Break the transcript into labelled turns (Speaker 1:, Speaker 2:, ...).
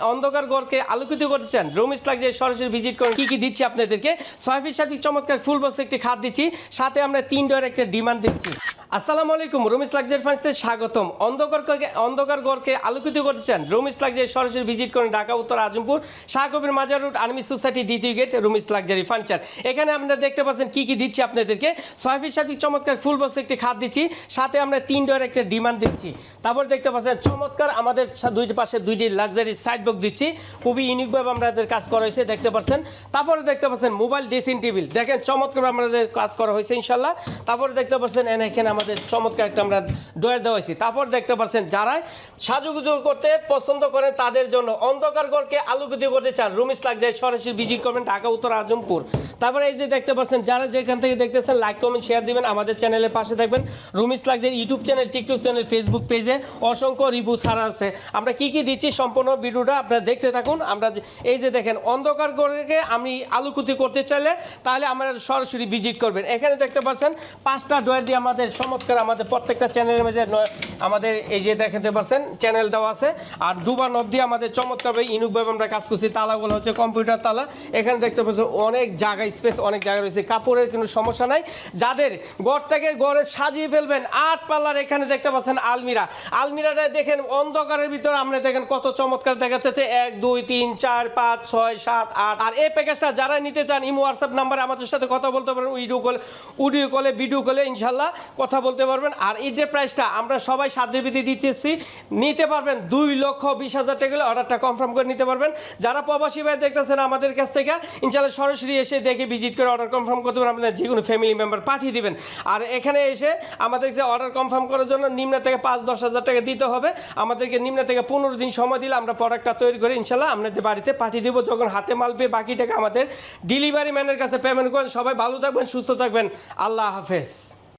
Speaker 1: অন্ধকার গড়কে আলোকিত করতেছেন চান। রুমিস লাগছে সরাসরি ভিজিট করেন, কি কি দিচ্ছি আপনাদেরকে? ছয়ফি সাফি চমৎকার ফুল বক্স একটি খাত দিচ্ছি। সাথে আমরা তিন ডয়ের একটা ডিমান্ড দিচ্ছি। আসসালামু আলাইকুম, রুমিস লাগজার ফান্সতে স্বাগতম। অন্ধকার অন্ধকার গড়কে আলোকিত করতে চান রুমিস লাগজারি সরাসরি ভিজিট করেন ঢাকা, উত্তর Azampur, Shahkabir Mazar road army society দ্বিতীয় গেট, রুমিস লাক্সারি ফার্নিচার এখানে আপনারা দেখতে পাচ্ছেন কি কি দিচ্ছি আপনাদেরকে। ছয়ফি সাফি চমৎকার ফুল বক্স একটি খাত দিচ্ছি, সাথে আমরা তিন ডয়ের একটা ডিমান্ড দিচ্ছি। তারপর দেখতে পাচ্ছেন চমৎকার আমাদের দুইটি পাশে দুইটি লাক্সারি সাইড বক্স দিচ্ছি, খুবই ইউনিকভাবে আমাদের কাজ করা হয়েছে, দেখতে পাচ্ছেন। তারপরে দেখতে পাচ্ছেন মোবাইল ড্রেসিং টেবিল। দেখেন চমৎকার আমাদের কাজ করা হয়েছে, ইনশাল্লাহ। তারপরে দেখতে পাচ্ছেন এখানে আমাদের চমৎকার একটা আমরা ডয়ার দেওয়া হয়েছি। তারপর দেখতে পাচ্ছেন যারা সাজুগুজু করতে পছন্দ করেন তাদের জন্য অন্ধকার ঘরকে আলোকিত করতে চান। রুমিস লাগজারি সরাসরি ভিজিট করবেন ঢাকা, উত্তর আজমপুর। তারপরে এই যে দেখতে পাচ্ছেন যারা যেখান থেকে দেখতেছেন লাইক কমেন্ট শেয়ার দিবেন, আমাদের চ্যানেলের পাশে থাকবেন। Rumi's luxury YouTube channel TikTok channel Facebook পেজে অসংখ্য রিভিউ ছাড়া আছে। আমরা কি কি দিচ্ছি সম্পূর্ণ ভিডিওটা আপনারা দেখতে থাকুন। আমরা এই যে দেখেন, অন্ধকার ঘরকে আমি আলোকিত করতে চাইলে তাহলে আমরা সরাসরি ভিজিট করবেন। এখানে দেখতে পাচ্ছেন, পাঁচটা ডয়ার দিয়ে আমাদের চমৎকার আমাদের প্রত্যেকটা চ্যানেলের মাঝে আমাদের এই যে দেখাতে পারছেন চ্যানেল দেওয়া আছে। আর দুবার দিয়ে আমাদের চমৎকারভাবে ইনুকভাবে আমরা কাজ করছি। তালাগুলো হচ্ছে কম্পিউটার তালা। এখানে দেখতে পাচ্ছেন, অনেক জায়গা স্পেস অনেক জায়গা রয়েছে। কাপড়ের কোনো সমস্যা নাই। যাদের ঘরটাকে ঘরে সাজিয়ে ফেলবেন, আট পাল্লার এখানে দেখতে পাচ্ছেন আলমিরা। আলমিরাটা দেখেন, অন্ধকারের ভিতরে আমরা দেখেন কত চমৎকার দেখা যাচ্ছে এক, দুই, তিন, চার, পাঁচ, ছয়, সাত, আট। আর এই প্যাকেজটা যারা নিতে চান, ইমো হোয়াটসঅ্যাপ নাম্বারে আমাদের সাথে কথা বলতে পারবেন ভিডিও কলে উডিও কলে ভিডিও কলে ইনশাল্লাহ কথা বলতে পারবেন। আর ঈদের প্রাইসটা আমরা সবাই ভিত্তি দিতেছি। নিতে পারবেন দুই লক্ষ বিশ হাজার টাকা অর্ডারটা কনফার্ম করে নিতে পারবেন। যারা প্রবাসী ভাই দেখতেছেন আমাদের কাছ থেকে ইনশাল্লাহ সরাসরি এসে দেখে ভিজিট করে অর্ডার কনফার্ম করতে পারবেন আপনার যে কোনো ফ্যামিলি মেম্বার পাঠিয়ে দিবেন। আর এখানে এসে আমাদের যে অর্ডার কনফার্ম করার জন্য নিম্ন থেকে পাঁচ দশ হাজার টাকা দিতে হবে। আমাদেরকে নিম্ন থেকে পনেরো দিন সময় দিলে আমরা প্রোডাক্টটা তৈরি করে ইনশাল্লাহ আপনাদের বাড়িতে পাঠিয়ে দেবো। যখন হাতে মাল পেয়ে বাকি টাকা আমাদের ডেলিভারি ম্যানের কাছে পেমেন্ট করেন। সবাই ভালো থাকবেন, সুস্থ থাকবেন। আল্লাহ হাফেজ।